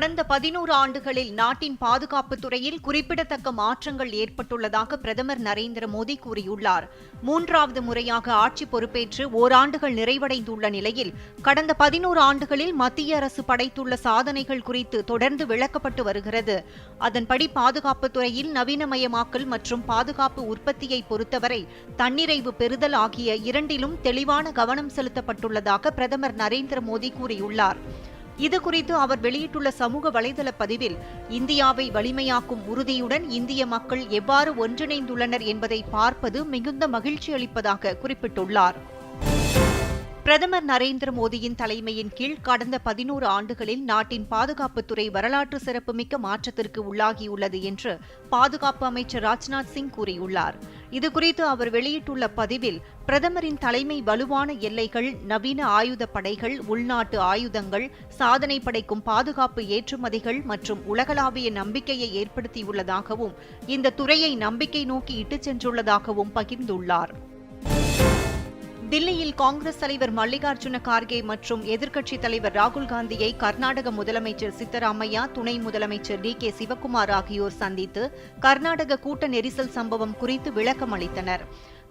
கடந்த பதினோரு ஆண்டுகளில் நாட்டின் பாதுகாப்பு துறையில் குறிப்பிடத்தக்க மாற்றங்கள் ஏற்பட்டுள்ளதாக பிரதமர் நரேந்திர மோடி கூறியுள்ளார். மூன்றாவது முறையாக ஆட்சி பொறுப்பேற்று ஓராண்டுகள் நிறைவடைந்துள்ள நிலையில் கடந்த பதினோரு ஆண்டுகளில் மத்திய அரசு படைத்துள்ள சாதனைகள் குறித்து தொடர்ந்து விளக்கப்பட்டு வருகிறது. அதன்படி பாதுகாப்பு துறையில் நவீனமயமாக்கல் மற்றும் பாதுகாப்பு உற்பத்தியை பொறுத்தவரை தன்னிறைவு பெறுதல் ஆகிய இரண்டிலும் தெளிவான கவனம் செலுத்தப்பட்டுள்ளதாக பிரதமர் நரேந்திர மோடி கூறியுள்ளார். இதுகுறித்து அவர் வெளியிட்டுள்ள சமூக வலைதள பதிவில் இந்தியாவை வலிமையாக்கும் உறுதியுடன் இந்திய மக்கள் எவ்வாறு ஒன்றிணைந்துள்ளனர் என்பதை பார்ப்பது மிகுந்த மகிழ்ச்சி அளிப்பதாக குறிப்பிட்டுள்ளார். பிரதமர் நரேந்திர மோடியின் தலைமையின் கீழ் கடந்த பதினோரு ஆண்டுகளில் நாட்டின் பாதுகாப்புத்துறை வரலாற்று சிறப்புமிக்க மாற்றத்திற்கு உள்ளாகியுள்ளது என்று பாதுகாப்பு அமைச்சர் ராஜ்நாத் சிங் கூறியுள்ளார். இதுகுறித்து அவர் வெளியிட்டுள்ள பதிவில் பிரதமரின் தலைமை வலுவான எல்லைகள் நவீன ஆயுத படைகள் உள்நாட்டு ஆயுதங்கள் சாதனை படைக்கும் பாதுகாப்பு ஏற்றுமதிகள் மற்றும் உலகளாவிய நம்பிக்கையை ஏற்படுத்தியுள்ளதாகவும் இந்த துறையை நம்பிக்கை நோக்கி இட்டுச் சென்றுள்ளதாகவும் பகிர்ந்துள்ளார். தில்லியில் காங்கிரஸ் தலைவர் மல்லிகார்ஜுன கார்கே மற்றும் எதிர்க்கட்சித் தலைவர் ராகுல் காந்தியை கர்நாடக முதலமைச்சர் சித்தராமையா துணை முதலமைச்சர் டி கே சிவக்குமார் ஆகியோர் சந்தித்து கர்நாடக கூட்ட நெரிசல் சம்பவம் குறித்து விளக்கம் அளித்தனர்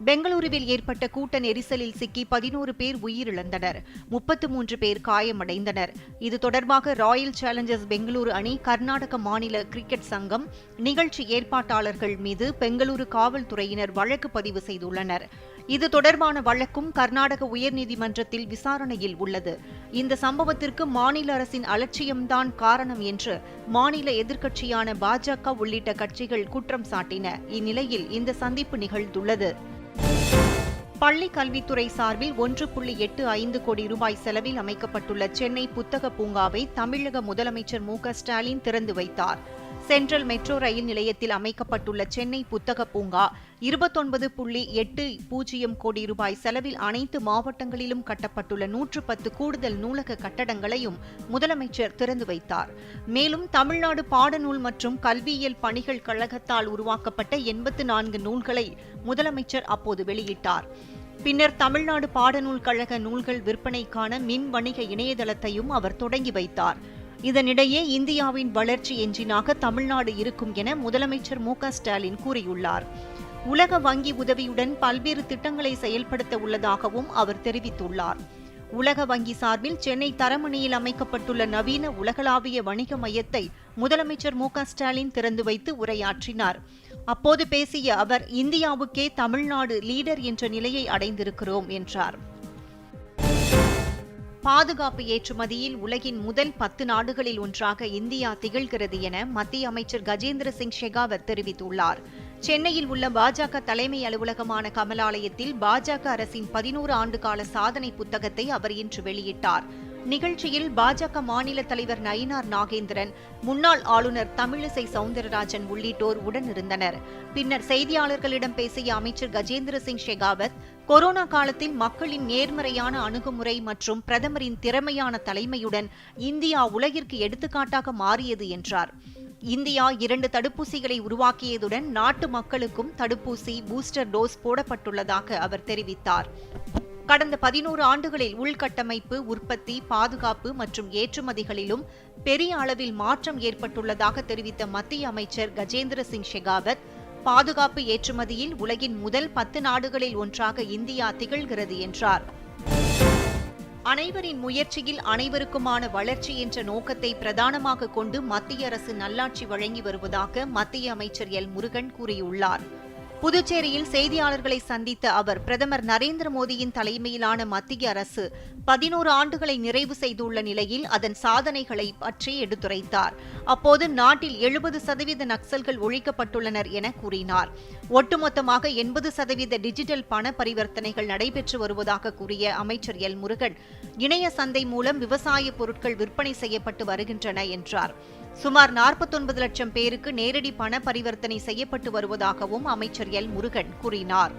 பெங்களூருவில் ஏற்பட்ட கூட்ட நெரிசலில் சிக்கி பதினோரு பேர் உயிரிழந்தனர். முப்பத்து மூன்று பேர் காயமடைந்தனர். இது தொடர்பாக ராயல் சேலஞ்சர்ஸ் பெங்களூரு அணி கர்நாடக மாநில கிரிக்கெட் சங்கம் நிகழ்ச்சி ஏற்பாட்டாளர்கள் மீது பெங்களூரு காவல்துறையினர் வழக்கு பதிவு செய்துள்ளனர். இது தொடர்பான வழக்கும் கர்நாடக உயர்நீதிமன்றத்தில் விசாரணையில் உள்ளது. இந்த சம்பவத்திற்கு மாநில அரசின் அலட்சியம்தான் காரணம் என்று மாநில எதிர்க்கட்சியான பாஜக உள்ளிட்ட கட்சிகள் குற்றம் சாட்டின இந்நிலையில் இந்த சந்திப்பு நிகழ்ந்துள்ளது. பள்ளி கல்வித்துறை சார்பில் ஒன்று புள்ளி எட்டு ஐந்து கோடி ரூபாய் செலவில் அமைக்கப்பட்டுள்ள சென்னை புத்தக பூங்காவை தமிழக முதலமைச்சர் மு ஸ்டாலின் திறந்து வைத்தார். சென்ட்ரல் மெட்ரோ ரயில் நிலையத்தில் அமைக்கப்பட்டுள்ள சென்னை புத்தக பூங்கா இருபத்தொன்பது புள்ளி எட்டு பூஜ்ஜியம் கோடி ரூபாய் செலவில் அனைத்து மாவட்டங்களிலும் கட்டப்பட்டுள்ள நூற்று பத்து கூடுதல் நூலக கட்டடங்களையும் முதலமைச்சர் திறந்து வைத்தார். மேலும் தமிழ்நாடு பாடநூல் மற்றும் கல்வியியல் பணிகள் கழகத்தால் உருவாக்கப்பட்ட எண்பத்து நான்கு நூல்களை முதலமைச்சர் அப்போது வெளியிட்டார். பின்னர் தமிழ்நாடு பாடநூல் கழக நூல்கள் விற்பனைக்கான மின் வணிக இணையதளத்தையும் அவர் தொடங்கி வைத்தார். இதனிடையே இந்தியாவின் வளர்ச்சி எஞ்சினாக தமிழ்நாடு இருக்கும் என முதலமைச்சர் மு ஸ்டாலின் கூறியுள்ளார். உலக வங்கி உதவியுடன் பல்வேறு திட்டங்களை செயல்படுத்த உள்ளதாகவும் அவர் தெரிவித்துள்ளார். உலக வங்கி சார்பில் சென்னை தரமணியில் அமைக்கப்பட்டுள்ள நவீன உலகளாவிய வணிக மையத்தை முதலமைச்சர் மு ஸ்டாலின் திறந்து வைத்து உரையாற்றினார். அப்போது பேசிய அவர் இந்தியாவுக்கே தமிழ்நாடு லீடர் என்ற நிலையை அடைந்திருக்கிறோம் என்றார். பாதுகாப்பு ஏற்றுமதியில் உலகின் முதல் பத்து நாடுகளில் ஒன்றாக இந்தியா திகழ்கிறது என மத்திய அமைச்சர் கஜேந்திர சிங் ஷெகாவத் தெரிவித்துள்ளார். சென்னையில் உள்ள பாஜக தலைமை அலுவலகமான கமலாலயத்தில் பாஜக அரசின் பதினோரு ஆண்டுகால சாதனை புத்தகத்தை அவர் இன்று வெளியிட்டார். நிகழ்ச்சியில் பாஜக மாநில தலைவர் நயினார் நாகேந்திரன் முன்னாள் ஆளுநர் தமிழிசை சவுந்தரராஜன் உள்ளிட்டோர் உடனிருந்தனர். பின்னர் செய்தியாளர்களிடம் பேசிய அமைச்சர் கஜேந்திர சிங் ஷெகாவத் கொரோனா காலத்தில் மக்களின் நேர்மறையான அணுகுமுறை மற்றும் பிரதமரின் திறமையான தலைமையுடன் இந்தியா உலகிற்கு எடுத்துக்காட்டாக மாறியது என்றார். இந்தியா இரண்டு தடுப்பூசிகளை உருவாக்கியதுடன் நாட்டு மக்களுக்கும் தடுப்பூசி பூஸ்டர் டோஸ் போடப்பட்டுள்ளதாக அவர் தெரிவித்தார். கடந்த பதினோரு ஆண்டுகளில் உள்கட்டமைப்பு உற்பத்தி பாதுகாப்பு மற்றும் ஏற்றுமதிகளிலும் பெரிய அளவில் மாற்றம் ஏற்பட்டுள்ளதாக தெரிவித்த மத்திய அமைச்சர் கஜேந்திர சிங் ஷெகாவத் பாதுகாப்பு ஏற்றுமதியில் உலகின் முதல் பத்து நாடுகளில் ஒன்றாக இந்தியா திகழ்கிறது என்றார். அனைவரின் முயற்சியில் அனைவருக்குமான வளர்ச்சி என்ற நோக்கத்தை பிரதானமாக கொண்டு மத்திய அரசு நல்லாட்சி வழங்கி வருவதாக மத்திய அமைச்சர் எல். முருகன் கூறியுள்ளார். புதுச்சேரியில் செய்தியாளர்களை சந்தித்த அவர் பிரதமர் நரேந்திர மோடியின் தலைமையிலான மத்திய அரசு பதினோரு ஆண்டுகளை நிறைவு செய்துள்ள நிலையில் அதன் சாதனைகளை பற்றி எடுத்துரைத்தார். அப்போது நாட்டில் எழுபது சதவீத நக்சல்கள் ஒழிக்கப்பட்டுள்ளனர் என கூறினார். ஒட்டுமொத்தமாக எண்பது சதவீத டிஜிட்டல் பண பரிவர்த்தனைகள் நடைபெற்று வருவதாக கூறிய அமைச்சர் எல் முருகன் இணைய சந்தை மூலம் விவசாய பொருட்கள் விற்பனை செய்யப்பட்டு வருகின்றன என்றார். சுமார் நாற்பத்தொன்பது லட்சம் பேருக்கு நேரடி பண பரிவர்த்தனை செய்யப்பட்டு வருவதாகவும் அமைச்சர் எல் முருகன் கூறினார்.